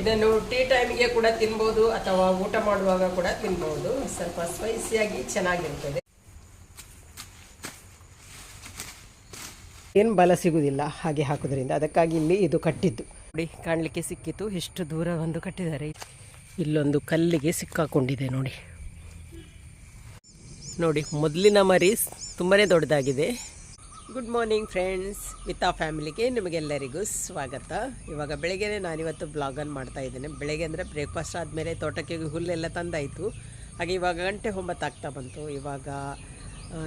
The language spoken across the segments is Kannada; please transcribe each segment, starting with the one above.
ಇದನ್ನು ಟೀ ಟೈಮ್ಗೆ ಕೂಡ ತಿನ್ಬೋದು ಅಥವಾ ಊಟ ಮಾಡುವಾಗ ಕೂಡ ತಿನ್ಬೋದು. ಸ್ವಲ್ಪ ಸ್ಪೈಸಿಯಾಗಿ ಚೆನ್ನಾಗಿರ್ತದೆ. ಏನು ಬಲ ಸಿಗುವುದಿಲ್ಲ ಹಾಗೆ ಹಾಕೋದ್ರಿಂದ ಅದಕ್ಕಾಗಿ ಇಲ್ಲಿ ಇದು ಕಟ್ಟಿದ್ದು. ನೋಡಿ ಕಾಣಲಿಕ್ಕೆ ಸಿಕ್ಕಿತು ಎಷ್ಟು ದೂರ ಒಂದು ಕಟ್ಟಿದ್ದಾರೆ. ಇಲ್ಲೊಂದು ಕಲ್ಲಿಗೆ ಸಿಕ್ಕಾಕೊಂಡಿದೆ ನೋಡಿ. ನೋಡಿ ಮೊದಲಿನ ಮರಿ ತುಂಬಾ ದೊಡ್ಡದಾಗಿದೆ. ಗುಡ್ ಮಾರ್ನಿಂಗ್ ಫ್ರೆಂಡ್ಸ್ ಮಿತಾ ಫ್ಯಾಮಿಲಿಗೆ ನಿಮಗೆಲ್ಲರಿಗೂ ಸ್ವಾಗತ. ಇವಾಗ ಬೆಳಿಗ್ಗೆ ನಾನಿವತ್ತು ಬ್ಲಾಗನ್ನು ಮಾಡ್ತಾ ಇದ್ದೇನೆ. ಬೆಳಗ್ಗೆ ಅಂದರೆ ಬ್ರೇಕ್ಫಾಸ್ಟ್ ಆದಮೇಲೆ ತೋಟಕ್ಕೆ ಹುಲ್ಲೆಲ್ಲ ತಂದಾಯಿತು. ಹಾಗೆ ಇವಾಗ ಗಂಟೆ ಒಂಬತ್ತು ಆಗ್ತಾ ಬಂತು. ಇವಾಗ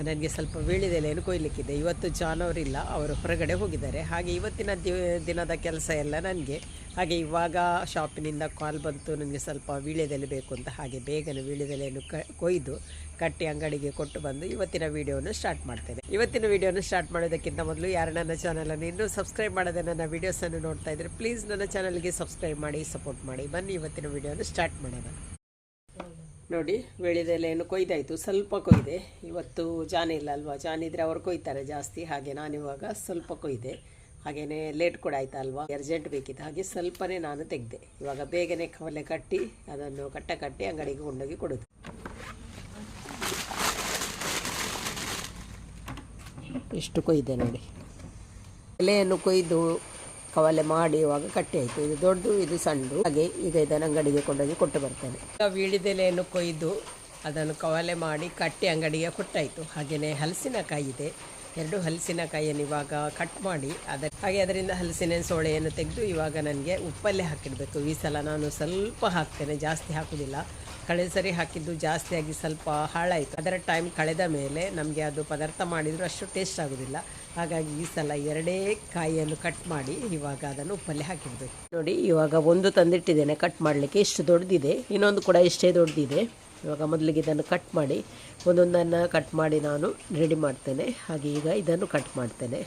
ನನಗೆ ಸ್ವಲ್ಪ ವೀಳ್ಯದೆಲೆಯನ್ನು ಕೊಯ್ಲಿಕ್ಕಿದೆ ಇವತ್ತು ಜಾನ್ ಅವರಿಲ್ಲ ಅವರು ಹೊರಗಡೆ ಹೋಗಿದ್ದಾರೆ. ಹಾಗೆ ಇವತ್ತಿನ ದಿನದ ಕೆಲಸ ಎಲ್ಲ ನನಗೆ. ಹಾಗೆ ಇವಾಗ ಶಾಪಿನಿಂದ ಕಾಲ್ ಬಂತು, ನನಗೆ ಸ್ವಲ್ಪ ವೀಳ್ಯದೆಲೆ ಬೇಕು ಅಂತ. ಹಾಗೆ ಬೇಗನೆ ವೀಳ್ಯದೆಲೆಯನ್ನು ಕ, ಕೊಯ್ದು ಕಟ್ಟಿ ಅಂಗಡಿಗೆ ಕೊಟ್ಟು ಬಂದು ಇವತ್ತಿನ ವಿಡಿಯೋನ ಸ್ಟಾರ್ಟ್ ಮಾಡ್ತೇನೆ. ಇವತ್ತಿನ ವಿಡಿಯೋನ ಸ್ಟಾರ್ಟ್ ಮಾಡೋದಕ್ಕಿಂತ ಮೊದಲು ಯಾರು ನನ್ನ ಚಾನಲನ್ನು ಇನ್ನೂ ಸಬ್ಸ್ಕ್ರೈಬ್ ಮಾಡದೆ ನನ್ನ ವೀಡಿಯೋಸನ್ನು ನೋಡ್ತಾ ಇದ್ದರೆ ಪ್ಲೀಸ್ ನನ್ನ ಚಾನಲ್ಗೆ ಸಬ್ಸ್ಕ್ರೈಬ್ ಮಾಡಿ, ಸಪೋರ್ಟ್ ಮಾಡಿ. ಬನ್ನಿ ಇವತ್ತಿನ ವಿಡಿಯೋನ ಸ್ಟಾರ್ಟ್ ಮಾಡೋಣ. ನೋಡಿ ಬೆಳೆದೆಲೆಯನ್ನು ಕೊಯ್ದಾಯಿತು. ಸ್ವಲ್ಪ ಕೊಯ್ದೆ. ಇವತ್ತು ಜಾನ ಇಲ್ಲ ಅಲ್ವಾ? ಜಾನ್ ಇದ್ದರೆ ಅವ್ರು ಕೊಯ್ತಾರೆ ಜಾಸ್ತಿ. ಹಾಗೆ ನಾನಿವಾಗ ಸ್ವಲ್ಪ ಕೊಯ್ದೆ. ಹಾಗೆಯೇ ಲೇಟ್ ಕೂಡ ಆಯ್ತಾ ಅಲ್ವಾ? ಅರ್ಜೆಂಟ್ ಬೇಕಿತ್ತು. ಹಾಗೆ ಸ್ವಲ್ಪನೇ ನಾನು ತೆಗೆದೆ. ಇವಾಗ ಬೇಗನೆ ಕವಲೆ ಕಟ್ಟಿ, ಅದನ್ನು ಕಟ್ಟ ಕಟ್ಟಿ ಅಂಗಡಿಗೆ ಕೊಂಡೋಗಿ ಕೊಡೋದು. ಇಷ್ಟು ಕೊಯ್ದೆ ನೋಡಿ. ಎಲೆಯನ್ನು ಕೊಯ್ದು ಕವಲೆ ಮಾಡಿ ಇವಾಗ ಕಟ್ಟಿ ಆಯಿತು. ಇದು ದೊಡ್ಡದು, ಇದು ಸಣ್ಣದು. ಹಾಗೆ ಈಗ ಇದನ್ನು ಅಂಗಡಿಗೆ ಕೊಂಡೋಗಿ ಕೊಟ್ಟು ಬರ್ತೇನೆ. ಈಗ ವೀಳಿದೆಲೆಯನ್ನು ಕೊಯ್ದು ಅದನ್ನು ಕವಲೆ ಮಾಡಿ ಕಟ್ಟಿ ಅಂಗಡಿಗೆ ಕೊಟ್ಟಾಯಿತು. ಹಾಗೆಯೇ ಹಲಸಿನಕಾಯಿ ಇದೆ. ಎರಡು ಹಲಸಿನಕಾಯಿಯನ್ನು ಇವಾಗ ಕಟ್ ಮಾಡಿ ಅದ ಹಾಗೆ ಅದರಿಂದ ಹಲಸಿನ ಸೋಳೆಯನ್ನು ತೆಗೆದು ಇವಾಗ ನನಗೆ ಉಪ್ಪಲ್ಲೇ ಹಾಕಿಡಬೇಕು. ಈ ಸಲ ನಾನು ಸ್ವಲ್ಪ ಹಾಕ್ತೇನೆ. ಜಾಸ್ತಿ ಹಾಕೋದಿಲ್ಲ. ಕಳೆದ ಸರಿ ಹಾಕಿದ್ದು ಜಾಸ್ತಿಯಾಗಿ ಸ್ವಲ್ಪ ಹಾಳಾಯಿತು. ಅದರ ಟೈಮ್ ಕಳೆದ ಮೇಲೆ ನಮಗೆ ಅದು ಪದಾರ್ಥ ಮಾಡಿದರೂ ಅಷ್ಟು ಟೇಸ್ಟ್ ಆಗೋದಿಲ್ಲ. ಹಾಗಾಗಿ ಈ ಸಲ ಎರಡೇ ಕಾಯಿಯನ್ನು ಕಟ್ ಮಾಡಿ ಇವಾಗ ಅದನ್ನು ಉಪ್ಪಲ್ಲಿ ಹಾಕಿಡಬೇಕು. ನೋಡಿ, ಇವಾಗ ಒಂದು ತಂದಿಟ್ಟಿದ್ದೇನೆ ಕಟ್ ಮಾಡಲಿಕ್ಕೆ. ಇಷ್ಟು ದೊಡ್ಡದಿದೆ ಇನ್ನೊಂದು ಕೂಡ ಇಷ್ಟೇ ದೊಡ್ಡದಿದೆ ಇವಾಗ ಮೊದಲಿಗೆ ಇದನ್ನು ಕಟ್ ಮಾಡಿ, ಒಂದೊಂದನ್ನು ಕಟ್ ಮಾಡಿ ನಾನು ರೆಡಿ ಮಾಡ್ತೇನೆ. ಹಾಗೆ ಈಗ ಇದನ್ನು ಕಟ್ ಮಾಡ್ತೇನೆ.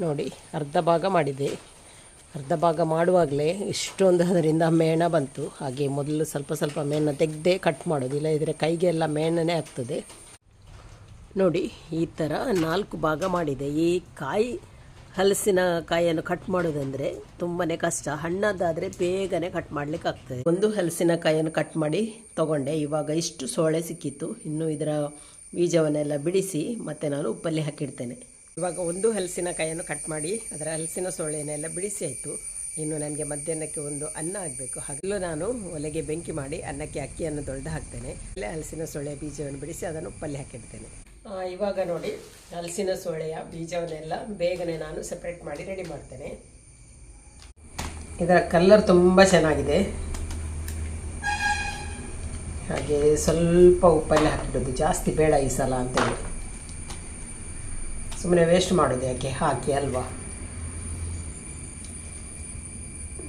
ನೋಡಿ, ಅರ್ಧ ಭಾಗ ಮಾಡಿದೆ. ಅರ್ಧ ಭಾಗ ಮಾಡುವಾಗಲೇ ಇಷ್ಟೊಂದು ಅದರಿಂದ ಮೇಣ ಬಂತು. ಹಾಗೆ ಮೊದಲು ಸ್ವಲ್ಪ ಸ್ವಲ್ಪ ಮೇಣ ತೆಗೆದೇ ಕಟ್ ಮಾಡೋದು. ಇದ್ರೆ ಕೈಗೆಲ್ಲ ಮೇಣನೇ ಆಗ್ತದೆ. ನೋಡಿ, ಈ ಥರ ನಾಲ್ಕು ಭಾಗ ಮಾಡಿದೆ. ಈ ಕಾಯಿ, ಹಲಸಿನ ಕಾಯಿಯನ್ನು ಕಟ್ ಮಾಡೋದಂದರೆ ತುಂಬಾ ಕಷ್ಟ. ಹಣ್ಣದಾದರೆ ಬೇಗನೆ ಕಟ್ ಮಾಡಲಿಕ್ಕೆ ಆಗ್ತದೆ ಒಂದು ಹಲಸಿನ ಕಾಯಿಯನ್ನು ಕಟ್ ಮಾಡಿ ತಗೊಂಡೆ. ಇವಾಗ ಇಷ್ಟು ಸೋಳೆ ಸಿಕ್ಕಿತ್ತು. ಇನ್ನು ಇದರ ಬೀಜವನ್ನೆಲ್ಲ ಬಿಡಿಸಿ ಮತ್ತೆ ನಾನು ಉಪ್ಪಲ್ಲಿ ಹಾಕಿಡ್ತೇನೆ. ಇವಾಗ ಒಂದು ಹಲಸಿನ ಕಾಯಿಯನ್ನು ಕಟ್ ಮಾಡಿ ಅದರ ಹಲಸಿನ ಸೊಳ್ಳೆನೆಲ್ಲ ಬಿಡಿಸಿ ಆಯಿತು. ಇನ್ನು ನನಗೆ ಮಧ್ಯಾಹ್ನಕ್ಕೆ ಒಂದು ಅನ್ನ ಆಗಬೇಕು. ಹಗಲು ನಾನು ಒಲೆಗೆ ಬೆಂಕಿ ಮಾಡಿ ಅನ್ನಕ್ಕೆ ಅಕ್ಕಿಯನ್ನು ದೊಡ್ಡ ಹಾಕ್ತೇನೆ. ಅಲ್ಲೇ ಹಲಸಿನ ಸೊಳ್ಳೆ ಬೀಜವನ್ನು ಬಿಡಿಸಿ ಅದನ್ನು ಉಪ್ಪಲ್ಲಿ ಹಾಕಿಡ್ತೇನೆ ಇವಾಗ ನೋಡಿ ಹಲಸಿನ ಸೊಳ್ಳೆಯ ಬೀಜವನ್ನೆಲ್ಲ ಬೇಗನೆ ನಾನು ಸಪ್ರೇಟ್ ಮಾಡಿ ರೆಡಿ ಮಾಡ್ತೇನೆ. ಇದರ ಕಲರ್ ತುಂಬ ಚೆನ್ನಾಗಿದೆ. ಹಾಗೆ ಸ್ವಲ್ಪ ಉಪ್ಪಲ್ಲಿ ಹಾಕಿಡೋದು ಜಾಸ್ತಿ ಬೇಡ ಈ ಸಲ ಅಂತೇಳಿ. ಸುಮ್ಮನೆ ವೇಸ್ಟ್ ಮಾಡೋದು ಯಾಕೆ? ಹಾಕಿ ಅಲ್ವಾ?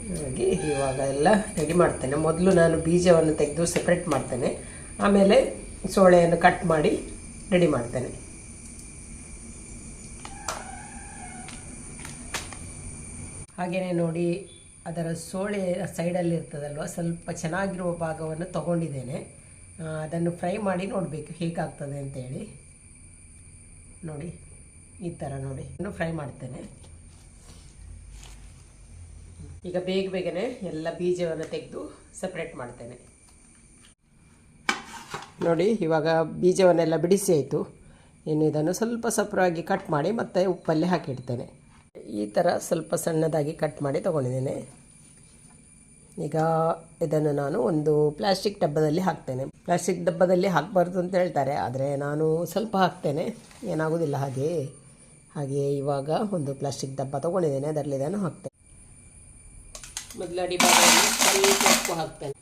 ಹಾಗೆ ಇವಾಗ ಎಲ್ಲ ರೆಡಿ ಮಾಡ್ತೇನೆ. ಮೊದಲು ನಾನು ಬೀಜವನ್ನು ತೆಗೆದು ಸೆಪ್ರೇಟ್ ಮಾಡ್ತೇನೆ. ಆಮೇಲೆ ಸೋಳೆಯನ್ನು ಕಟ್ ಮಾಡಿ ರೆಡಿ ಮಾಡ್ತೇನೆ. ಹಾಗೆಯೇ ನೋಡಿ, ಅದರ ಸೋಳೆ ಸೈಡಲ್ಲಿ ಇರ್ತದಲ್ವ? ಸ್ವಲ್ಪ ಚೆನ್ನಾಗಿರುವ ಭಾಗವನ್ನು ತಗೊಂಡಿದ್ದೇನೆ. ಅದನ್ನು ಫ್ರೈ ಮಾಡಿ ನೋಡಬೇಕು ಹೇಗಾಗ್ತದೆ ಅಂತೇಳಿ. ನೋಡಿ. ಈ ಥರ ನೋಡಿ. ಇನ್ನು ಫ್ರೈ ಮಾಡ್ತೇನೆ. ಈಗ ಬೇಗ ಬೇಗನೆ ಎಲ್ಲ ಬೀಜವನ್ನು ತೆಗೆದು ಸಪ್ರೇಟ್ ಮಾಡ್ತೇನೆ. ನೋಡಿ, ಇವಾಗ ಬೀಜವನ್ನೆಲ್ಲ ಬಿಡಿಸಿ ಆಯಿತು. ಇನ್ನು ಇದನ್ನು ಸ್ವಲ್ಪ ಸಪ್ರಾಗಿ ಕಟ್ ಮಾಡಿ ಮತ್ತೆ ಉಪ್ಪಲ್ಲಿ ಹಾಕಿಡ್ತೇನೆ. ಈ ಥರ ಸ್ವಲ್ಪ ಸಣ್ಣದಾಗಿ ಕಟ್ ಮಾಡಿ ತೊಗೊಂಡಿದ್ದೇನೆ. ಈಗ ಇದನ್ನು ನಾನು ಒಂದು ಪ್ಲಾಸ್ಟಿಕ್ ಡಬ್ಬದಲ್ಲಿ ಹಾಕ್ತೇನೆ. ಪ್ಲಾಸ್ಟಿಕ್ ಡಬ್ಬದಲ್ಲಿ ಹಾಕಬಾರ್ದು ಅಂತ ಹೇಳ್ತಾರೆ, ಆದರೆ ನಾನು ಸ್ವಲ್ಪ ಹಾಕ್ತೇನೆ. ಏನಾಗೋದಿಲ್ಲ ಹಾಗೆ. ಹಾಗೆ ಇವಾಗ ಒಂದು ಪ್ಲಾಸ್ಟಿಕ್ ಡಬ್ಬ ತೊಗೊಂಡಿದ್ದೇನೆ ಅದರಲ್ಲಿ ಇದನ್ನು ಹಾಕ್ತೇನೆ. ಮೊದಲು ಅಡಿ ಉಪ್ಪು ಹಾಕ್ತೇನೆ.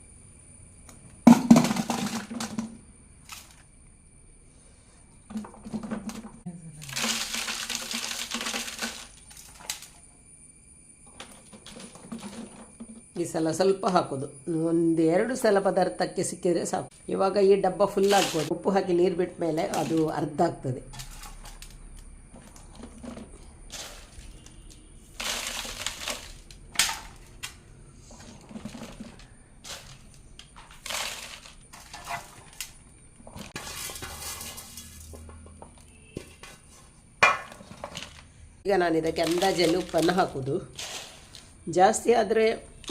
ಈ ಸಲ ಸ್ವಲ್ಪ ಹಾಕೋದು. ಒಂದು ಎರಡು ಸಲ ಪದಾರ್ಥಕ್ಕೆ ಸಿಕ್ಕಿದರೆ ಸಾಕು. ಇವಾಗ ಈ ಡಬ್ಬ ಫುಲ್ ಆಗ್ಬೋದು ಉಪ್ಪು ಹಾಕಿ ನೀರು ಬಿಟ್ಟ ಮೇಲೆ ಅದು ಅರ್ಧ ಆಗ್ತದೆ. ಈಗ ನಾನು ಇದಕ್ಕೆ ಅಂದಾಜಲ್ಲಿ ಉಪ್ಪನ್ನು ಹಾಕೋದು. ಜಾಸ್ತಿ ಆದರೆ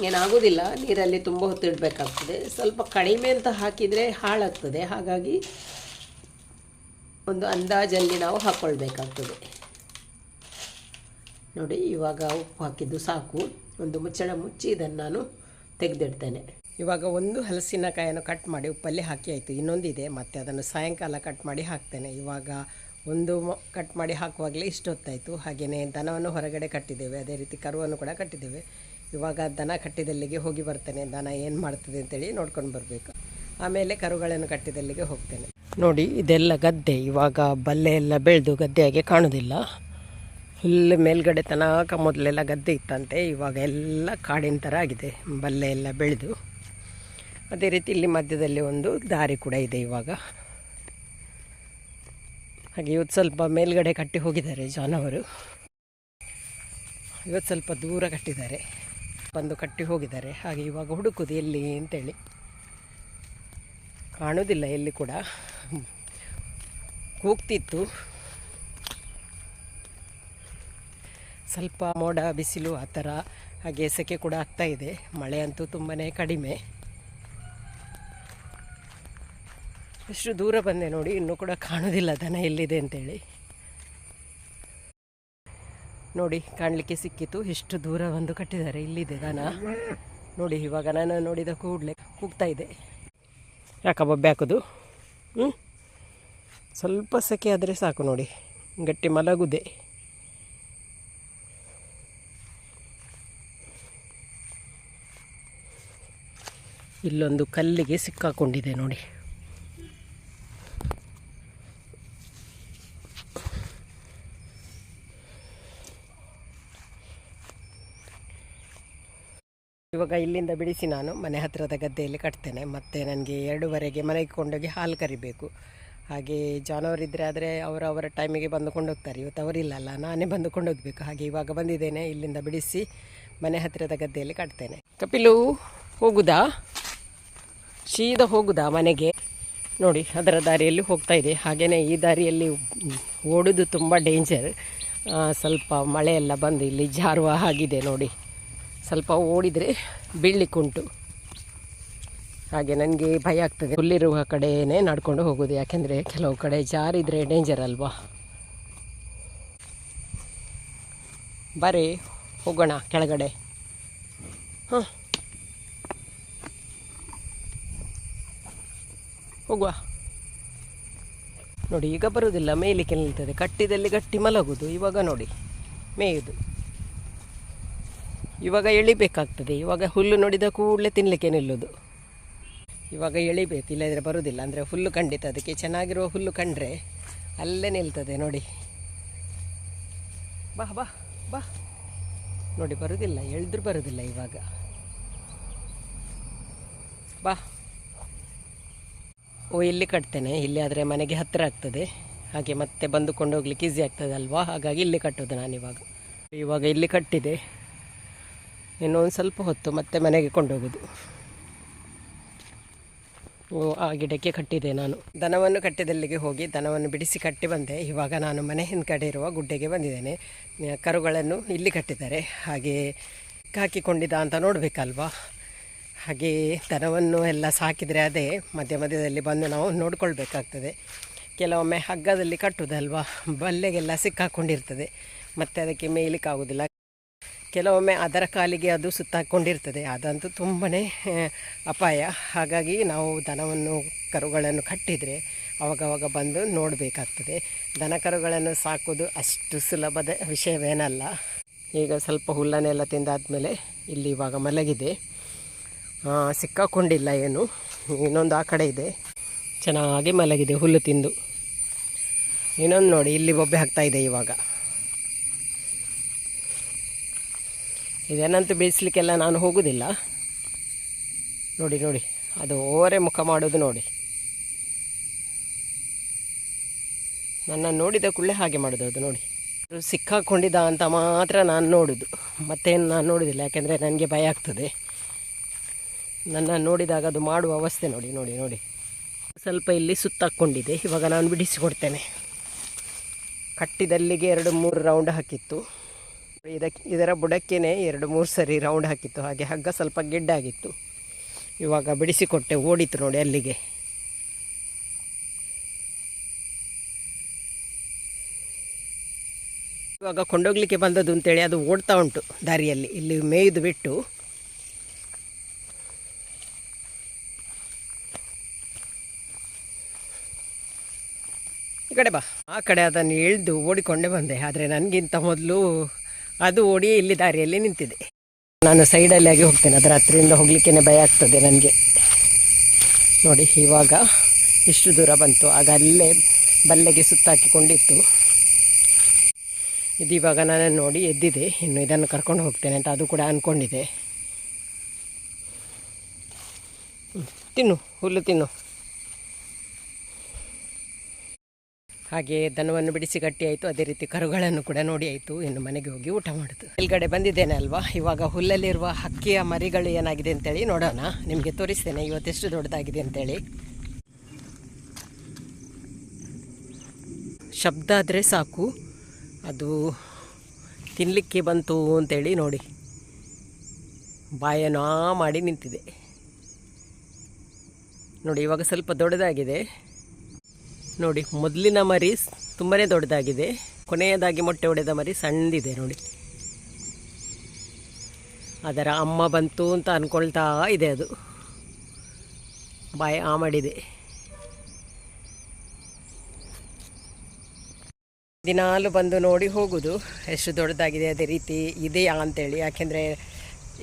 ಏನಾಗೋದಿಲ್ಲ, ನೀರಲ್ಲಿ ತುಂಬ ಹೊತ್ತು ಇಡಬೇಕಾಗ್ತದೆ. ಸ್ವಲ್ಪ ಕಡಿಮೆ ಅಂತ ಹಾಕಿದರೆ ಹಾಳಾಗ್ತದೆ. ಹಾಗಾಗಿ ಒಂದು ಅಂದಾಜಲ್ಲಿ ನಾವು ಹಾಕ್ಕೊಳ್ಬೇಕಾಗ್ತದೆ ನೋಡಿ, ಇವಾಗ ಉಪ್ಪು ಹಾಕಿದ್ದು ಸಾಕು. ಒಂದು ಮುಚ್ಚಳ ಮುಚ್ಚಿ ಇದನ್ನು ನಾನು ತೆಗೆದಿಡ್ತೇನೆ. ಇವಾಗ ಒಂದು ಹಲಸಿನಕಾಯನ್ನು ಕಟ್ ಮಾಡಿ ಉಪ್ಪಲ್ಲಿ ಹಾಕಿ ಆಯಿತು. ಇನ್ನೊಂದಿದೆ, ಮತ್ತು ಅದನ್ನು ಸಾಯಂಕಾಲ ಕಟ್ ಮಾಡಿ ಹಾಕ್ತೇನೆ. ಇವಾಗ ಒಂದು ಕಟ್ ಮಾಡಿ ಹಾಕುವಾಗಲೇ ಇಷ್ಟೊತ್ತಾಯಿತು ಹಾಗೆಯೇ ದನವನ್ನು ಹೊರಗಡೆ ಕಟ್ಟಿದ್ದೇವೆ. ಅದೇ ರೀತಿ ಕರುವನ್ನು ಕೂಡ ಕಟ್ಟಿದ್ದೇವೆ. ಇವಾಗ ದನ ಕಟ್ಟಿದಲ್ಲಿಗೆ ಹೋಗಿ ಬರ್ತೇನೆ. ದನ ಏನು ಮಾಡ್ತದೆ ಅಂತೇಳಿ ನೋಡ್ಕೊಂಡು ಬರಬೇಕು. ಆಮೇಲೆ ಕರುಗಳನ್ನು ಕಟ್ಟಿದಲ್ಲಿಗೆ ಹೋಗ್ತೇನೆ. ನೋಡಿ, ಇದೆಲ್ಲ ಗದ್ದೆ. ಇವಾಗ ಬಲ್ಲೆ ಎಲ್ಲ ಬೆಳೆದು ಗದ್ದೆಯಾಗೆ ಕಾಣೋದಿಲ್ಲ. ಫುಲ್ ಮೇಲ್ಗಡೆ ತನಕ ಮೊದಲೆಲ್ಲ ಗದ್ದೆ ಇತ್ತಂತೆ. ಇವಾಗ ಎಲ್ಲ ಕಾಡಿನ ಥರ ಆಗಿದೆ. ಬಲ್ಲೆ ಎಲ್ಲ ಬೆಳೆದು. ಅದೇ ರೀತಿ ಇಲ್ಲಿ ಮಧ್ಯದಲ್ಲಿ ಒಂದು ದಾರಿ ಕೂಡ ಇದೆ ಇವಾಗ. ಹಾಗೆ ಇವತ್ತು ಸ್ವಲ್ಪ ಮೇಲ್ಗಡೆ ಕಟ್ಟಿ ಹೋಗಿದ್ದಾರೆ ಜಾನವರು ಇವತ್ತು ಸ್ವಲ್ಪ ದೂರ ಕಟ್ಟಿದ್ದಾರೆ. ಬಂದು ಕಟ್ಟಿ ಹೋಗಿದ್ದಾರೆ. ಹಾಗೆ ಇವಾಗ ಹುಡುಕುದು ಎಲ್ಲಿ ಅಂತೇಳಿ. ಕಾಣೋದಿಲ್ಲ ಎಲ್ಲಿ ಕೂಡ. ಕೂಗ್ತಿತ್ತು ಸ್ವಲ್ಪ ಮೋಡ, ಬಿಸಿಲು ಆ ಥರ ಹಾಗೆ ಸೆಕೆ ಕೂಡ ಆಗ್ತಾ ಇದೆ. ಮಳೆ ಅಂತೂ ತುಂಬಾ ಕಡಿಮೆ. ಎಷ್ಟು ದೂರ ಬಂದೆ ನೋಡಿ, ಇನ್ನೂ ಕೂಡ ಕಾಣೋದಿಲ್ಲ ದನ ಎಲ್ಲಿದೆ ಅಂತೇಳಿ. ನೋಡಿ, ಕಾಣಲಿಕ್ಕೆ ಸಿಕ್ಕಿತು. ಎಷ್ಟು ದೂರ ಬಂದು ಕಟ್ಟಿದ್ದಾರೆ, ಇಲ್ಲಿದೆ ದನ. ನೋಡಿ, ಇವಾಗ ನಾನು ನೋಡಿದ ಕೂಡಲೇ ಕೂಗ್ತಾ ಇದೆ. ಯಾಕ ಬೊಬ್ಬೆ ಹಾಕೋದು? ಹ್ಞೂ ಸ್ವಲ್ಪ ಸೆಕೆ ಆದರೆ ಸಾಕು ನೋಡಿ. ಗಟ್ಟಿ ಮಲಗುದೆ. ಇಲ್ಲೊಂದು ಕಲ್ಲಿಗೆ ಸಿಕ್ಕಾಕೊಂಡಿದೆ ನೋಡಿ. ಇವಾಗ ಇಲ್ಲಿಂದ ಬಿಡಿಸಿ ನಾನು ಮನೆ ಹತ್ತಿರದ ಗದ್ದೆಯಲ್ಲಿ ಕಟ್ತೇನೆ. ಮತ್ತು ನನಗೆ ಎರಡೂವರೆಗೆ ಮನೆಗೆ ಕೊಂಡೋಗಿ ಹಾಲು ಕರಿಬೇಕು. ಹಾಗೆ ಜಾನವರಿದ್ದರೆ ಆದರೆ ಅವರು ಅವರ ಟೈಮಿಗೆ ಬಂದು ಕೊಂಡೋಗ್ತಾರೆ. ಇವತ್ತು ಅವರಿಲ್ಲಲ್ಲ ನಾನೇ ಬಂದು ಕೊಂಡೋಗ್ಬೇಕು. ಹಾಗೆ ಇವಾಗ ಬಂದಿದ್ದೇನೆ, ಇಲ್ಲಿಂದ ಬಿಡಿಸಿ ಮನೆ ಹತ್ತಿರದ ಗದ್ದೆಯಲ್ಲಿ ಕಟ್ತೇನೆ. ಕಪಿಲು, ಹೋಗುದಾ? ಶೀದ ಹೋಗುದಾ ಮನೆಗೆ? ನೋಡಿ, ಅದರ ದಾರಿಯಲ್ಲಿ ಹೋಗ್ತಾ ಇದೆ. ಹಾಗೆಯೇ ಈ ದಾರಿಯಲ್ಲಿ ಓಡೋದು ತುಂಬ ಡೇಂಜರ್ ಸ್ವಲ್ಪ ಮಳೆ ಎಲ್ಲ ಬಂದು ಇಲ್ಲಿ ಜಾರುವ ಆಗಿದೆ ನೋಡಿ. ಸ್ವಲ್ಪ ಓಡಿದರೆ ಬೀಳಲಿಕ್ಕುಂಟು. ಹಾಗೆ ನನಗೆ ಭಯ ಆಗ್ತದೆ. ಹುಲ್ಲಿರುವ ಕಡೆಯೇ ನಡ್ಕೊಂಡು ಹೋಗೋದು. ಯಾಕೆಂದರೆ ಕೆಲವು ಕಡೆ ಜಾರಿದರೆ ಡೇಂಜರ್ ಅಲ್ವಾ? ಬರೀ, ಹೋಗೋಣ ಕೆಳಗಡೆ. ಹಾಂ. ಹೋಗುವ. ನೋಡಿ, ಈಗ ಬರೋದಿಲ್ಲ ಮೇಲಿಕ್ಕೆ ನಿಲ್ತದೆ. ಕಟ್ಟಿದಲ್ಲಿ ಗಟ್ಟಿ ಮಲಗುದು. ಇವಾಗ ನೋಡಿ, ಮೇಯುದು. ಇವಾಗ ಎಳಿಬೇಕಾಗ್ತದೆ. ಇವಾಗ ಹುಲ್ಲು ನೋಡಿದ ಕೂಡಲೇ ತಿನ್ನಲಿಕ್ಕೆ ನಿಲ್ಲೋದು. ಇವಾಗ ಎಳಿಬೇಕು ಇಲ್ಲದ್ರೆ ಬರುವುದಿಲ್ಲ ಅಂದರೆ ಹುಲ್ಲು ಖಂಡಿತ, ಅದಕ್ಕೆ ಚೆನ್ನಾಗಿರುವ ಹುಲ್ಲು ಕಂಡ್ರೆ ಅಲ್ಲೇ ನಿಲ್ತದೆ, ನೋಡಿ. ಬಾ ಬಾ ಬಾ. ನೋಡಿ ಬರುವುದಿಲ್ಲ ಎಳೆದ್ರು ಬರುವುದಿಲ್ಲ ಇವಾಗ. ಬಾ. ಓ, ಇಲ್ಲಿ ಕಟ್ತೇನೆ. ಇಲ್ಲಿ ಆದರೆ ಮನೆಗೆ ಹತ್ತಿರ ಆಗ್ತದೆ. ಹಾಗೆ ಮತ್ತೆ ಬಂದು ಕೊಂಡೋಗ್ಲಿಕ್ಕೆ ಈಸಿ ಆಗ್ತದೆ ಅಲ್ವಾ ಹಾಗಾಗಿ ಇಲ್ಲಿ ಕಟ್ಟೋದು ನಾನಿವಾಗ. ಇವಾಗ ಇಲ್ಲಿ ಕಟ್ಟಿದೆ. ಇನ್ನೊಂದು ಸ್ವಲ್ಪ ಹೊತ್ತು ಮತ್ತೆ ಮನೆಗೆ ಕೊಂಡೋಗೋದು. ಓ, ಆ ಗಿಡಕ್ಕೆ ಕಟ್ಟಿದೆ ನಾನು. ದನವನ್ನು ಕಟ್ಟಿದಲ್ಲಿಗೆ ಹೋಗಿ ದನವನ್ನು ಬಿಡಿಸಿ ಕಟ್ಟಿ ಬಂದೆ. ಇವಾಗ ನಾನು ಮನೆ ಹಿಂದ್ಗಡೆ ಇರುವ ಗುಡ್ಡೆಗೆ ಬಂದಿದ್ದೇನೆ. ಕರುಗಳನ್ನು ಇಲ್ಲಿ ಕಟ್ಟಿದ್ದಾರೆ. ಹಾಗೆ ಹಾಕಿಕೊಂಡಿದ್ದ ಅಂತ ನೋಡಬೇಕಲ್ವಾ? ಹಾಗೆ ದನವನ್ನು ಎಲ್ಲ ಸಾಕಿದರೆ ಅದೇ ಮಧ್ಯ ಮಧ್ಯದಲ್ಲಿ ಬಂದು ನಾವು ನೋಡ್ಕೊಳ್ಬೇಕಾಗ್ತದೆ. ಕೆಲವೊಮ್ಮೆ ಹಗ್ಗದಲ್ಲಿ ಕಟ್ಟುವುದಲ್ವಾ ಬಲ್ಲೆಗೆಲ್ಲ ಸಿಕ್ಕಾಕೊಂಡಿರ್ತದೆ. ಮತ್ತು ಅದಕ್ಕೆ ಮೇಯ್ಲಿಕ್ಕಾಗೋದಿಲ್ಲ ಕೆಲವೊಮ್ಮೆ ಅದರ ಕಾಲಿಗೆ ಅದು ಸುತ್ತಾಕೊಂಡಿರ್ತದೆ. ಅದಂತೂ ತುಂಬಾ ಅಪಾಯ. ಹಾಗಾಗಿ ನಾವು ದನವನ್ನು, ಕರುಗಳನ್ನು ಕಟ್ಟಿದರೆ ಅವಾಗವಾಗ ಬಂದು ನೋಡಬೇಕಾಗ್ತದೆ. ದನ ಕರುಗಳನ್ನು ಸಾಕೋದು ಅಷ್ಟು ಸುಲಭದ ವಿಷಯವೇನಲ್ಲ. ಈಗ ಸ್ವಲ್ಪ ಹುಲ್ಲನ್ನೆಲ್ಲ ತಿಂದಾದಮೇಲೆ ಇಲ್ಲಿ ಇವಾಗ ಮಲಗಿದೆ. ಸಿಕ್ಕಾಕೊಂಡಿಲ್ಲ ಏನು. ಇನ್ನೊಂದು ಆ ಕಡೆ ಇದೆ. ಚೆನ್ನಾಗಿ ಮಲಗಿದೆ ಹುಲ್ಲು ತಿಂದು. ಇನ್ನೊಂದು ನೋಡಿ, ಇಲ್ಲಿ ಬೊಬ್ಬೆ ಹಾಕ್ತಾ ಇವಾಗ. ಇದೇನಂತೂ ಬೇಯಿಸ್ಲಿಕ್ಕೆಲ್ಲ ನಾನು ಹೋಗುವುದಿಲ್ಲ ನೋಡಿ ನೋಡಿ, ಅದು ಓರೆ ಮುಖ ಮಾಡೋದು ನೋಡಿ. ನನ್ನ ನೋಡಿದ ಕೂಡಲೇ ಹಾಗೆ ಮಾಡೋದು ಅದು ನೋಡಿ. ಸಿಕ್ಕಾಕೊಂಡಿದ್ದ ಅಂತ ಮಾತ್ರ ನಾನು ನೋಡೋದು. ಮತ್ತೇನು ನಾನು ನೋಡೋದಿಲ್ಲ, ಯಾಕೆಂದರೆ ನನಗೆ ಭಯ ಆಗ್ತದೆ. ನನ್ನ ನೋಡಿದಾಗ ಅದು ಮಾಡುವ ಅವಸ್ಥೆ ನೋಡಿ ನೋಡಿ ನೋಡಿ. ಸ್ವಲ್ಪ ಇಲ್ಲಿ ಸುತ್ತಾಕೊಂಡಿದೆ. ಇವಾಗ ನಾನು ಬಿಡಿಸಿಕೊಡ್ತೇನೆ. ಕಟ್ಟಿದಲ್ಲಿಗೆ ಎರಡು, ಮೂರು ರೌಂಡ್ ಹಾಕಿತ್ತು. ಇದಕ್ಕೆ ಇದರ ಬುಡಕ್ಕೇನೆ ಎರಡು ಮೂರು ಸರಿ ರೌಂಡ್ ಹಾಕಿತ್ತು. ಹಾಗೆ ಹಗ್ಗ ಸ್ವಲ್ಪ ಗಿಡ್ಡಾಗಿತ್ತು. ಇವಾಗ ಬಿಡಿಸಿಕೊಟ್ಟೆ ಓಡಿತು ನೋಡಿ ಅಲ್ಲಿಗೆ. ಇವಾಗ ಕೊಂಡೋಗ್ಲಿಕ್ಕೆ ಬಂದದ್ದು ಅಂತೇಳಿ ಅದು ಓಡ್ತಾ ಉಂಟು ದಾರಿಯಲ್ಲಿ. ಇಲ್ಲಿ ಮೇಯ್ದು ಬಿಟ್ಟು. ಈ ಕಡೆ ಬಾ. ಆ ಕಡೆ ಅದನ್ನು ಇಳಿದು ಓಡಿಕೊಂಡೇ ಬಂದೆ. ಆದರೆ ನನಗಿಂತ ಮೊದಲು ಅದು ಓಡಿ ಇಲ್ಲಿ ದಾರಿಯಲ್ಲಿ ನಿಂತಿದೆ. ನಾನು ಸೈಡಲ್ಲಿ ಆಗಿ ಹೋಗ್ತೇನೆ. ಅದರ ಹತ್ರದಿಂದ ಹೋಗ್ಲಿಕ್ಕೆ ಭಯ ಆಗ್ತದೆ ನನಗೆ. ನೋಡಿ, ಇವಾಗ ಇಷ್ಟು ದೂರ ಬಂತು. ಆಗ ಅಲ್ಲೇ ಬಲ್ಲೆಗೆ ಸುತ್ತಾಕಿಕೊಂಡಿತ್ತು. ಇದು ನಾನು ನೋಡಿ ಎದ್ದಿದೆ. ಇನ್ನು ಇದನ್ನು ಕರ್ಕೊಂಡು ಹೋಗ್ತೇನೆ ಅಂತ ಅದು ಕೂಡ ಅಂದ್ಕೊಂಡಿದೆ ತಿನ್ನು, ಹುಲ್ಲು ತಿನ್ನು. ಹಾಗೆ ದನವನ್ನು ಬಿಡಿಸಿ ಗಟ್ಟಿ ಆಯಿತು ಅದೇ ರೀತಿ ಕರುಗಳನ್ನು ಕೂಡ ನೋಡಿ ಆಯಿತು. ಇನ್ನು ಮನೆಗೆ ಹೋಗಿ ಊಟ ಮಾಡೋದು. ಮೇಲ್ಗಡೆ ಬಂದಿದ್ದೇನೆ ಅಲ್ವಾ? ಇವಾಗ ಹುಲ್ಲಲ್ಲಿರುವ ಹಕ್ಕಿಯ ಮರಿಗಳು ಏನಾಗಿದೆ ಅಂತೇಳಿ ನೋಡೋಣ. ನಿಮಗೆ ತೋರಿಸ್ತೇನೆ. ಇವತ್ತೆಷ್ಟು ದೊಡ್ಡದಾಗಿದೆ ಅಂತೇಳಿ. ಶಬ್ದ ಆದರೆ ಸಾಕು. ಅದು ತಿನ್ನಲಿಕ್ಕೆ ಬಂತು ಅಂತೇಳಿ ನೋಡಿ. ಬಾಯನಾ ಮಾಡಿ ನಿಂತಿದೆ. ನೋಡಿ, ಇವಾಗ ಸ್ವಲ್ಪ ದೊಡ್ಡದಾಗಿದೆ. ನೋಡಿ, ಮೊದಲಿನ ಮರಿ ತುಂಬಾ ದೊಡ್ಡದಾಗಿದೆ. ಕೊನೆಯದಾಗಿ ಮೊಟ್ಟೆ ಒಡೆದ ಮರಿ ಸಣ್ಣದಿದೆ ನೋಡಿ. ಅದರ ಅಮ್ಮ ಬಂತು ಅಂತ ಅಂದ್ಕೊಳ್ತಾ ಇದೆ ಅದು. ಬಾಯ್ ಆ ಮಾಡಿದೆ ದಿನಾಲು ಬಂದು ನೋಡಿ ಹೋಗುದು, ಎಷ್ಟು ದೊಡ್ಡದಾಗಿದೆ ಅದೇ ರೀತಿ ಇದೆಯಾ ಅಂತೇಳಿ. ಯಾಕೆಂದರೆ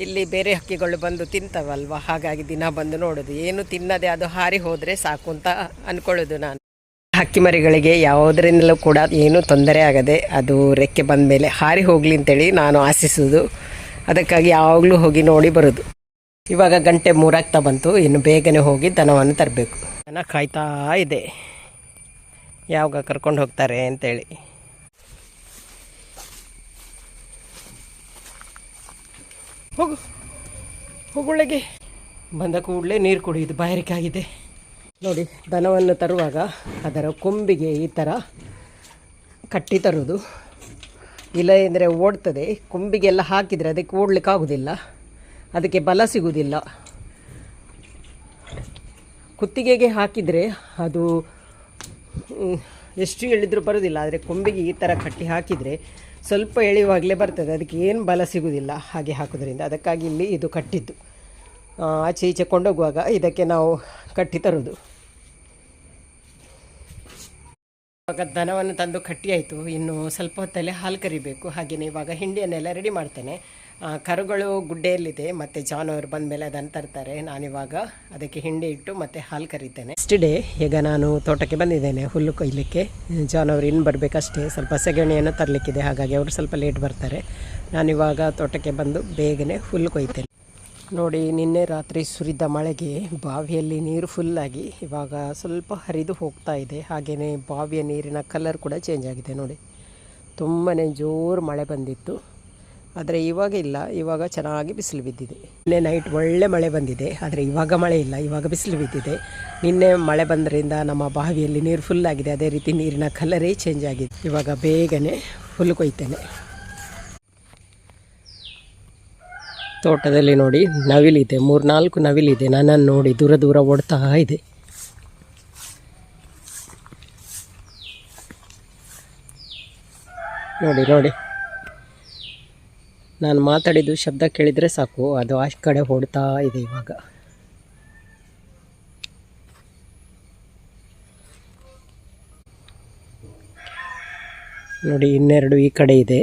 ಇಲ್ಲಿ ಬೇರೆ ಹಕ್ಕಿಗಳು ಬಂದು ತಿಂತವಲ್ವ? ಹಾಗಾಗಿ ದಿನ ಬಂದು ನೋಡೋದು. ಏನು ತಿನ್ನದೆ ಅದು ಹಾರಿ ಹೋದರೆ ಸಾಕು ಅಂತ ಅಂದ್ಕೊಳ್ಳೋದು ನಾನು. ಹಕ್ಕಿ ಮರಿಗಳಿಗೆ ಯಾವುದರಿಂದಲೂ ಕೂಡ ಏನು ತೊಂದರೆ ಆಗದೆ ಅದು ರೆಕ್ಕೆ ಬಂದ ಮೇಲೆ ಹಾರಿ ಹೋಗಲಿ ಅಂತೇಳಿ ನಾನು ಆಶಿಸೋದು ಅದಕ್ಕಾಗಿ ಯಾವಾಗಲೂ ಹೋಗಿ ನೋಡಿ ಬರೋದು ಇವಾಗ ಗಂಟೆ ಮೂರಾಗ್ತಾ ಬಂತು. ಇನ್ನು ಬೇಗನೆ ಹೋಗಿ ದನವನ್ನು ತರಬೇಕು. ದನ ಕಾಯ್ತಾ ಇದೆ. ಯಾವಾಗ ಕರ್ಕೊಂಡು ಹೋಗ್ತಾರೆ ಅಂತೇಳಿ. ಹೋಗು. ಹೋಗುಳಿಗೆ ಬಂದ ಕೂಡಲೇ ನೀರು ಕುಡಿಯೋದು ಬಾಯಾರಿಕೆ ಆಗಿದೆ. ನೋಡಿ, ದನವನ್ನು ತರುವಾಗ ಅದರ ಕೊಂಬಿಗೆ ಈ ಥರ ಕಟ್ಟಿ ತರುವುದು. ಇಲ್ಲ ಎಂದರೆ ಓಡ್ತದೆ. ಕೊಂಬಿಗೆಲ್ಲ ಹಾಕಿದರೆ ಅದಕ್ಕೆ ಓಡ್ಲಿಕ್ಕೆ ಆಗೋದಿಲ್ಲ. ಅದಕ್ಕೆ ಬಲ ಸಿಗುವುದಿಲ್ಲ ಕುತ್ತಿಗೆಗೆ ಹಾಕಿದರೆ ಅದು ಎಷ್ಟು ಎಳಿದರೂ ಬರೋದಿಲ್ಲ. ಆದರೆ ಕೊಂಬಿಗೆ ಈ ಥರ ಕಟ್ಟಿ ಹಾಕಿದರೆ ಸ್ವಲ್ಪ ಎಳೆಯುವಾಗಲೇ ಬರ್ತದೆ. ಅದಕ್ಕೆ ಏನು ಬಲ ಸಿಗುವುದಿಲ್ಲ ಹಾಗೆ ಹಾಕೋದ್ರಿಂದ ಅದಕ್ಕಾಗಿ ಇಲ್ಲಿ ಇದು ಕಟ್ಟಿದ್ದು. ಆಚೆ ಈಚೆ ಕೊಂಡೋಗುವಾಗ ಇದಕ್ಕೆ ನಾವು ಕಟ್ಟಿ ತರೋದು ಇವಾಗ ದನವನ್ನು ತಂದು ಕಟ್ಟಿ ಆಯಿತು ಇನ್ನು ಸ್ವಲ್ಪ ಹೊತ್ತಲ್ಲೇ ಹಾಲು ಕರಿಬೇಕು. ಹಾಗೆಯೇ ಇವಾಗ ಹಿಂಡಿಯನ್ನೆಲ್ಲ ರೆಡಿ ಮಾಡ್ತೇನೆ. ಕರುಗಳು ಗುಡ್ಡೆಯಲ್ಲಿದೆ. ಮತ್ತು ಜಾನುವಾರು ಬಂದ ಮೇಲೆ ಅದನ್ನು ತರ್ತಾರೆ. ನಾನಿವಾಗ ಅದಕ್ಕೆ ಹಿಂಡಿ ಇಟ್ಟು ಮತ್ತೆ ಹಾಲು ಕರಿತೇನೆ. ನೆಕ್ಸ್ಟ್ ಡೇ ಈಗ ನಾನು ತೋಟಕ್ಕೆ ಬಂದಿದ್ದೇನೆ ಹುಲ್ಲು ಕೊಯ್ಲಿಕ್ಕೆ. ಜಾನುವಾರು ಇನ್ನು ಬರಬೇಕಷ್ಟೇ. ಸ್ವಲ್ಪ ಸೆಗಣಿಯನ್ನು ತರಲಿಕ್ಕಿದೆ. ಹಾಗಾಗಿ ಅವರು ಸ್ವಲ್ಪ ಲೇಟ್ ಬರ್ತಾರೆ. ನಾನಿವಾಗ ತೋಟಕ್ಕೆ ಬಂದು ಬೇಗನೆ ಹುಲ್ಲು ಕೊಯ್ತೇನೆ. ನೋಡಿ, ನಿನ್ನೆ ರಾತ್ರಿ ಸುರಿದ ಮಳೆಗೆ ಬಾವಿಯಲ್ಲಿ ನೀರು ಫುಲ್ಲಾಗಿ ಇವಾಗ ಸ್ವಲ್ಪ ಹರಿದು ಹೋಗ್ತಾ ಇದೆ. ಹಾಗೆಯೇ ಬಾವಿಯ ನೀರಿನ ಕಲರ್ ಕೂಡ ಚೇಂಜ್ ಆಗಿದೆ ನೋಡಿ. ತುಂಬಾ ಜೋರು ಮಳೆ ಬಂದಿತ್ತು. ಆದರೆ ಇವಾಗ ಇಲ್ಲ. ಇವಾಗ ಚೆನ್ನಾಗಿ ಬಿಸಿಲು ಬಿದ್ದಿದೆ. ನಿನ್ನೆ ನೈಟ್ ಒಳ್ಳೆ ಮಳೆ ಬಂದಿದೆ. ಆದರೆ ಇವಾಗ ಮಳೆ ಇಲ್ಲ. ಇವಾಗ ಬಿಸಿಲು ಬಿದ್ದಿದೆ. ನಿನ್ನೆ ಮಳೆ ಬಂದರಿಂದ ನಮ್ಮ ಬಾವಿಯಲ್ಲಿ ನೀರು ಫುಲ್ಲಾಗಿದೆ ಅದೇ ರೀತಿ ನೀರಿನ ಕಲರೇ ಚೇಂಜ್ ಆಗಿದೆ. ಇವಾಗ ಬೇಗನೆ ಫುಲ್ ಕೊಯ್ತೇನೆ. ತೋಟದಲ್ಲಿ ನೋಡಿ ನವಿಲಿದೆ ಮೂರ್ನಾಲ್ಕು ನವಿಲಿದೆ ನನ್ನನ್ನು ನೋಡಿ ದೂರ ದೂರ ಓಡ್ತಾ ಇದೆ. ನೋಡಿ ನೋಡಿ. ನಾನು ಮಾತಾಡಿದ್ದು ಶಬ್ದ ಕೇಳಿದರೆ ಸಾಕು, ಅದು ಆ ಕಡೆ ಓಡ್ತಾ ಇದೆ ಇವಾಗ. ನೋಡಿ, ಇನ್ನೆರಡು ಈ ಕಡೆ ಇದೆ.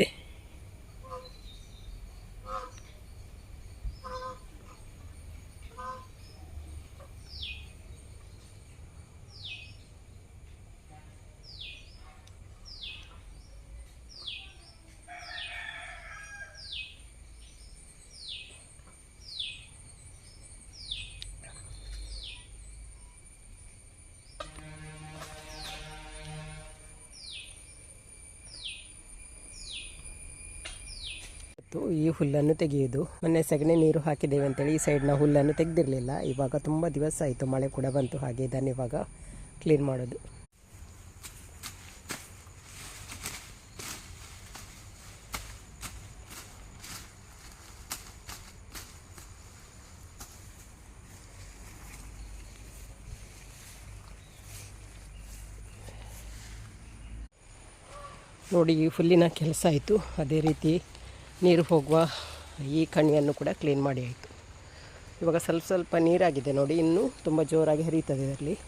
ತೆಗೆಯೋದು ಮೊನ್ನೆ ಸಗಣಿ ನೀರು ಹಾಕಿದ್ದೇವೆ ಅಂತೇಳಿ ಈ ಸೈಡ್ನ ಹುಲ್ಲನ್ನು ತೆಗೆದಿರಲಿಲ್ಲ. ಇವಾಗ ತುಂಬ ದಿವಸ ಆಯಿತು, ಮಳೆ ಕೂಡ ಬಂತು. ಹಾಗೆ ಇದನ್ನು ಇವಾಗ ಕ್ಲೀನ್ ಮಾಡೋದು. ನೋಡಿ ಫುಲ್ಲಿನ ಕೆಲಸ ಆಯಿತು. ಅದೇ ರೀತಿ ನೀರು ಹೋಗುವ ಈ ಕಣಿಯನ್ನು ಕೂಡ ಕ್ಲೀನ್ ಮಾಡಿ ಆಯಿತು. ಇವಾಗ ಸ್ವಲ್ಪ ಸ್ವಲ್ಪ ನೀರಾಗಿದೆ ನೋಡಿ, ಇನ್ನೂ ತುಂಬ ಜೋರಾಗಿ ಹರಿಯುತ್ತದೆ ಇದರಲ್ಲಿ.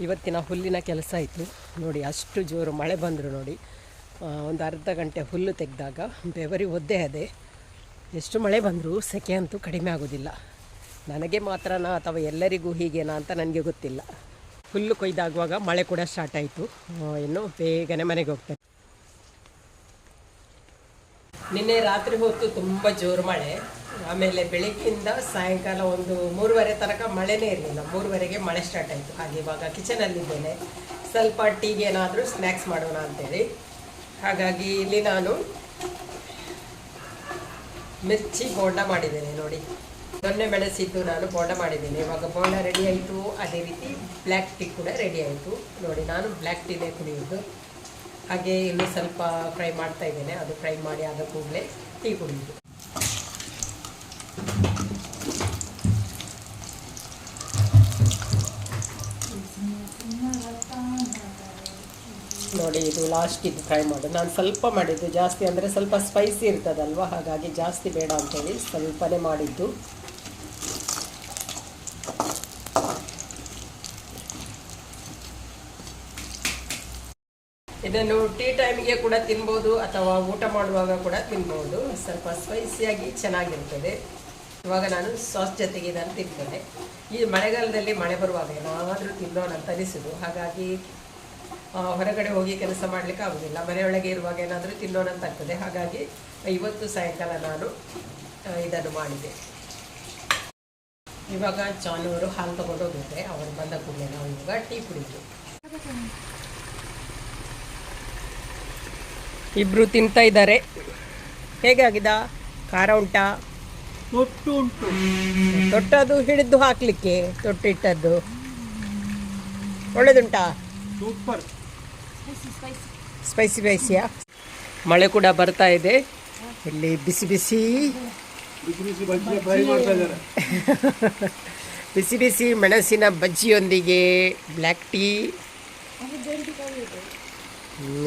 ಇವತ್ತಿನ ಹುಲ್ಲಿನ ಕೆಲಸ ಆಯಿತು. ನೋಡಿ, ಅಷ್ಟು ಜೋರು ಮಳೆ ಬಂದರು ನೋಡಿ. ಒಂದು ಅರ್ಧ ಗಂಟೆ ಹುಲ್ಲು ತೆಗೆದಾಗ ಬೆವರಿ ಒದ್ದೆ ಅದೇ. ಎಷ್ಟು ಮಳೆ ಬಂದರೂ ಸೆಕೆ ಅಂತೂ ಕಡಿಮೆ ಆಗೋದಿಲ್ಲ. ನನಗೆ ಮಾತ್ರನಾ ಅಥವಾ ಎಲ್ಲರಿಗೂ ಹೀಗೇನಾ ಅಂತ ನನಗೆ ಗೊತ್ತಿಲ್ಲ. ಹುಲ್ಲು ಕೊಯ್ದಾಗುವಾಗ ಮಳೆ ಕೂಡ ಸ್ಟಾರ್ಟ್ ಆಯಿತು. ಇನ್ನು ಬೇಗನೆ ಮನೆಗೆ ಹೋಗ್ತೇನೆ. ನಿನ್ನೆ ರಾತ್ರಿ ಹೊತ್ತು ತುಂಬ ಜೋರು ಮಳೆ. ಆಮೇಲೆ ಬೆಳಿಗ್ಗೆಯಿಂದ ಸಾಯಂಕಾಲ ಒಂದು ಮೂರುವರೆ ತನಕ ಮಳೆನೇ ಇರಲಿಲ್ಲ. ಮೂರುವರೆಗೆ ಮಳೆ ಸ್ಟಾರ್ಟ್ ಆಯಿತು. ಹಾಗೆ ಇವಾಗ ಕಿಚನಲ್ಲಿದ್ದೇನೆ ಸ್ವಲ್ಪ ಟೀಗೆ ಏನಾದರೂ ಸ್ನ್ಯಾಕ್ಸ್ ಮಾಡೋಣ ಅಂತೇಳಿ. ಹಾಗಾಗಿ ಇಲ್ಲಿ ನಾನು ಮಿರ್ಚಿ ಬೋಂಡ ಮಾಡಿದ್ದೇನೆ ನೋಡಿ. ದೊಣ್ಣೆ ಮೆಣಸಿದ್ದು ನಾನು ಬೋಂಡ ಮಾಡಿದ್ದೀನಿ. ಇವಾಗ ಬೋಂಡ ರೆಡಿ ಆಯಿತು. ಅದೇ ರೀತಿ ಬ್ಲ್ಯಾಕ್ ಟೀ ಕೂಡ ರೆಡಿ ಆಯಿತು. ನೋಡಿ, ನಾನು ಬ್ಲ್ಯಾಕ್ ಟೀನೇ ಕುಡಿಯೋದು. ಹಾಗೆ ಇಲ್ಲಿ ಸ್ವಲ್ಪ ಫ್ರೈ ಮಾಡ್ತಾ ಇದ್ದೇನೆ. ಅದು ಫ್ರೈ ಮಾಡಿ ಆದ ಕೂಡಲೇ ಟೀ ಕುಡಿಯೋದು ನೋಡಿ, ಇದು ಲಾಸ್ಟ್ ಇದು ಫ್ರೈ ಮಾಡೋದು. ನಾನು ಸ್ವಲ್ಪ ಮಾಡಿದ್ದು ಜಾಸ್ತಿ ಅಂದರೆ ಸ್ವಲ್ಪ ಸ್ಪೈಸಿ ಇರ್ತದಲ್ವ? ಹಾಗಾಗಿ ಜಾಸ್ತಿ ಬೇಡ ಅಂತೇಳಿ ಸ್ವಲ್ಪನೇ ಮಾಡಿದ್ದು. ಇದನ್ನು ಟೀ ಟೈಮ್ಗೆ ಕೂಡ ತಿನ್ಬೋದು ಅಥವಾ ಊಟ ಮಾಡುವಾಗ ಕೂಡ ತಿನ್ಬೋದು. ಸ್ವಲ್ಪ ಸ್ಪೈಸಿಯಾಗಿ ಚೆನ್ನಾಗಿರ್ತದೆ. ಇವಾಗ ನಾನು ಸಾಸ್ ಜೊತೆಗೆ ಇದನ್ನು ತಿಂತೇನೆ. ಈ ಮಳೆಗಾಲದಲ್ಲಿ ಮಳೆ ಬರುವಾಗ ಏನಾದರೂ ತಿನ್ನೋಣ ಅಂತ ಅನಿಸುದು. ಹಾಗಾಗಿ ಹೊರಗಡೆ ಹೋಗಿ ಕೆಲಸ ಮಾಡಲಿಕ್ಕೆ ಆಗೋದಿಲ್ಲ. ಮನೆಯೊಳಗೆ ಇರುವಾಗ ಏನಾದರೂ ತಿನ್ನೋಣ ಅಂತ ಆಗ್ತದೆ. ಹಾಗಾಗಿ ಇವತ್ತು ಸಾಯಂಕಾಲ ನಾನು ಇದನ್ನು ಮಾಡಿದೆ. ಇವಾಗ ಚಾನುವರು ಹಾಲು ತೊಗೊಂಡೋಗಿದ್ರೆ ಅವ್ರು ಬಂದ ಕೂಡಲೇ ನಾವು ಇವಾಗ ಟೀ ಕುಡಿದು ಇಬ್ರು ತಿಂತಾ ಇದ್ದಾರೆ. ಹೇಗಾಗಿದ? ಖಾರ ಉಂಟಾ? ತೊಟ್ಟು ಉಂಟು. ತೊಟ್ಟದು ಹಿಡಿದು ಹಾಕ್ಲಿಕ್ಕೆ ತೊಟ್ಟಿಟ್ಟದ್ದು. ಒಳ್ಳೇದುಂಟಾ? ಸೂಪರ್. ಸ್ಪೈಸಿ ಸ್ಪೈಸಿಯಾ ಮಳೆ ಕೂಡ ಬರ್ತಾ ಇದೆ. ಇಲ್ಲಿ ಬಿಸಿ ಬಿಸಿ. ಬಿಸಿ ಬಿಸಿ ಮೆಣಸಿನ ಬಜ್ಜಿಯೊಂದಿಗೆ ಬ್ಲ್ಯಾಕ್ ಟೀ.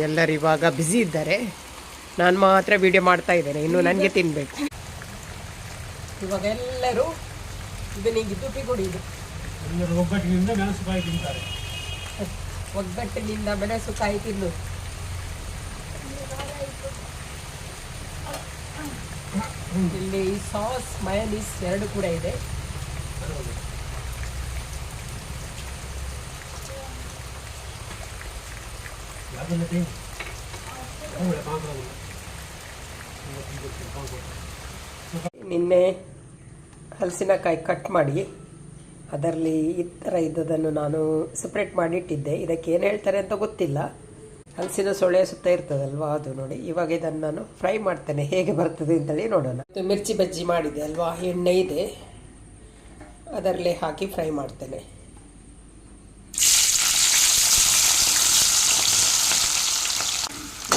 ಎಲ್ಲರೂ ಇವಾಗ ಬ್ಯುಸಿ ಇದ್ದಾರೆ. ನಾನು ಮಾತ್ರ ವಿಡಿಯೋ ಮಾಡ್ತಾ ಇದ್ದೇನೆ. ಇನ್ನು ನನಗೆ ತಿನ್ನಬೇಕು ಇವಾಗ ಎಲ್ಲರೂ ಇದು ನಿಂಗೆ ಕುಡಿಯುದು ಎಲ್ಲರೂ ಒಗ್ಗಟ್ಟಿನಿಂದ ಮೆಣಸುಕಾಯಿ ತಿಂತಾರೆ. ಒಗ್ಗಟ್ಟಿನಿಂದ ಮೆಣಸು ಕಾಯಿ ತಿನ್ನು. ಇಲ್ಲಿ ಸಾಸ್ ಮಯನೀಸ್ ಎರಡು ಕೂಡ ಇದೆ. ನಿನ್ನೆ ಹಲಸಿನಕಾಯಿ ಕಟ್ ಮಾಡಿ, ಅದರಲ್ಲಿ ಈ ಥರ ಇದ್ದದನ್ನು ನಾನು ಸಪ್ರೇಟ್ ಮಾಡಿ ಇಟ್ಟಿದ್ದೆ. ಇದಕ್ಕೆ ಏನು ಹೇಳ್ತಾರೆ ಅಂತ ಗೊತ್ತಿಲ್ಲ. ಹಲಸಿನ ಸೊಳೆ ಸುತ್ತ ಇರ್ತದಲ್ವಾ ಅದು ನೋಡಿ. ಇವಾಗ ಇದನ್ನು ನಾನು ಫ್ರೈ ಮಾಡ್ತೇನೆ. ಹೇಗೆ ಬರ್ತದೆ ಅಂತೇಳಿ ನೋಡೋಣ. ಮಿರ್ಚಿ ಬಜ್ಜಿ ಮಾಡಿದೆ ಅಲ್ವಾ? ಎಣ್ಣೆ ಇದೆ. ಅದರಲ್ಲಿ ಹಾಕಿ ಫ್ರೈ ಮಾಡ್ತೇನೆ.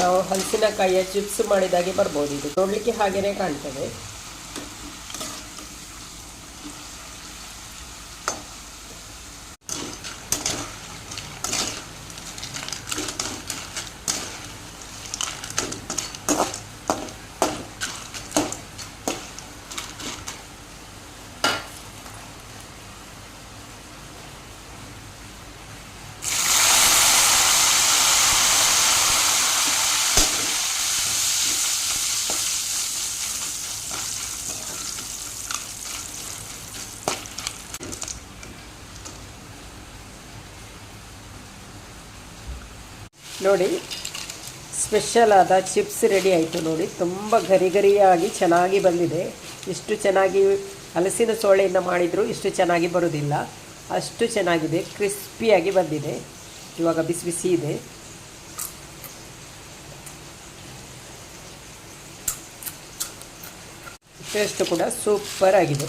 ನಾವು ಹಲಸಿನಕಾಯಿಯ ಚಿಪ್ಸ್ ಮಾಡಿದಾಗೆ ಬರ್ಬೋದು. ಇದು ನೋಡ್ಲಿಕ್ಕೆ ಹಾಗೇನೆ ಕಾಣ್ತದೆ. ನೋಡಿ ಸ್ಪೆಷಲ್ ಆದ ಚಿಪ್ಸ್ ರೆಡಿ ಆಯಿತು ನೋಡಿ. ತುಂಬ ಗರಿ ಗರಿಯಾಗಿ ಚೆನ್ನಾಗಿ ಬಂದಿದೆ. ಇಷ್ಟು ಚೆನ್ನಾಗಿ ಹಲಸಿನ ಸೋಳೆಯಿಂದ ಮಾಡಿದರೂ ಇಷ್ಟು ಚೆನ್ನಾಗಿ ಬರೋದಿಲ್ಲ. ಅಷ್ಟು ಚೆನ್ನಾಗಿದೆ ಕ್ರಿಸ್ಪಿಯಾಗಿ ಬಂದಿದೆ. ಇವಾಗ ಬಿಸಿ ಬಿಸಿ ಇದೆ. ಟೇಸ್ಟ್ ಕೂಡ ಸೂಪರ್ ಆಗಿದೆ.